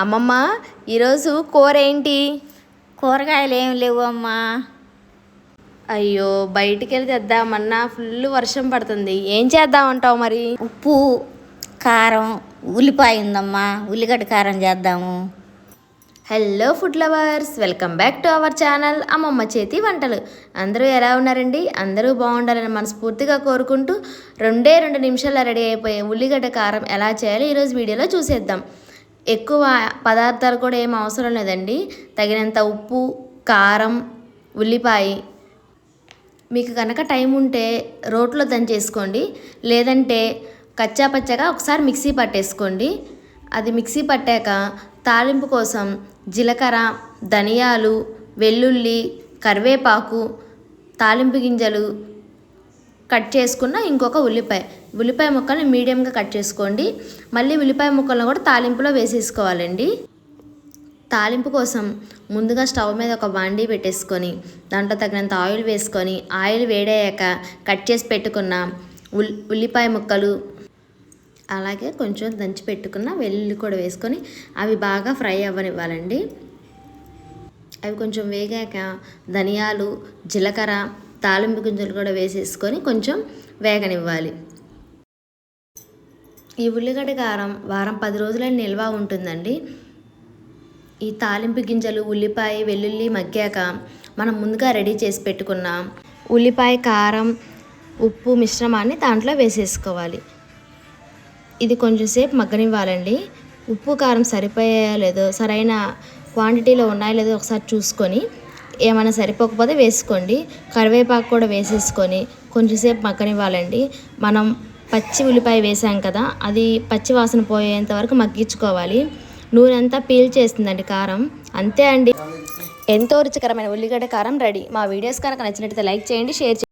అమ్మమ్మ ఈరోజు కూర ఏంటి కూరగాయలు ఏం లేవు అమ్మా. అయ్యో బయటికి వెళ్ళి తెద్దామన్నా ఫుల్ వర్షం పడుతుంది. ఏం చేద్దామంటావు మరి? ఉప్పు కారం ఉల్లిపాయ ఉందమ్మా. ఉల్లిగడ్డ కారం చేద్దాము. Hello food lovers welcome back to our channel అమ్మమ్మ చేతి వంటలు. అందరూ ఎలా ఉన్నారండి? అందరూ బాగుండాలని మనస్ఫూర్తిగా కోరుకుంటూ రెండే రెండు నిమిషాల్లో రెడీ అయిపోయే ఉల్లిగడ్డ కారం ఎలా చేయాలో ఈరోజు వీడియోలో చూసేద్దాం. ఎక్కువ పదార్థాలు కూడా ఏం అవసరం లేదండి. తగినంత ఉప్పు కారం ఉల్లిపాయ. మీకు కనుక టైం ఉంటే రోట్లో దంచేసుకోండి. లేదంటే కచ్చా పచ్చగా ఒకసారి మిక్సీ పట్టేసుకోండి. అది మిక్సీ పట్టాక తాలింపు కోసం జీలకర్ర ధనియాలు వెల్లుల్లి కరివేపాకు తాలింపు గింజలు కట్ చేసుకున్న ఇంకొక ఉల్లిపాయ. ఉల్లిపాయ ముక్కల్ని మీడియంగా కట్ చేసుకోండి. మళ్ళీ ఉల్లిపాయ ముక్కలను కూడా తాలింపులో వేసేసుకోవాలండి. తాలింపు కోసం ముందుగా స్టవ్ మీద ఒక బాండీ పెట్టేసుకొని దాంట్లో తగినంత ఆయిల్ వేసుకొని ఆయిల్ వేడయ్యాక కట్ చేసి పెట్టుకున్న ఉల్ ఉల్లిపాయ ముక్కలు అలాగే కొంచెం దంచి పెట్టుకున్న వెల్లుల్లి కూడా వేసుకొని అవి బాగా ఫ్రై అవ్వనివ్వాలండి. అవి కొంచెం వేగాక ధనియాలు జీలకర్ర తాలింపు గింజలు కూడా వేసేసుకొని కొంచెం వేగనివ్వాలి. ఈ ఉల్లిగడ్డ కారం వారం పది రోజులైన నిల్వ ఉంటుందండి. ఈ తాలింపు గింజలు ఉల్లిపాయ వెల్లుల్లి మగ్గాక మనం ముందుగా రెడీ చేసి పెట్టుకున్న ఉల్లిపాయ కారం ఉప్పు మిశ్రమాన్ని దాంట్లో వేసేసుకోవాలి. ఇది కొంచెం సేపు మగ్గనివ్వాలండి. ఉప్పు కారం సరిపోయా లేదో సరైన క్వాంటిటీలో ఉన్నాయో లేదో ఒకసారి చూసుకొని ఏమైనా సరిపోకపోతే వేసుకోండి. కరివేపాకు కూడా వేసేసుకొని కొంచెంసేపు మగ్గనివ్వాలండి. మనం పచ్చి ఉల్లిపాయ వేసాం కదా అది పచ్చి వాసన పోయేంత వరకు మగ్గించుకోవాలి. నూనె అంతా పీల్ చేస్తుందండి కారం. అంతే అండి. ఎంతో రుచికరమైన ఉల్లిగడ్డ కారం రెడీ. మా వీడియోస్ కనుక నచ్చినట్లయితే లైక్ చేయండి షేర్ చేయండి.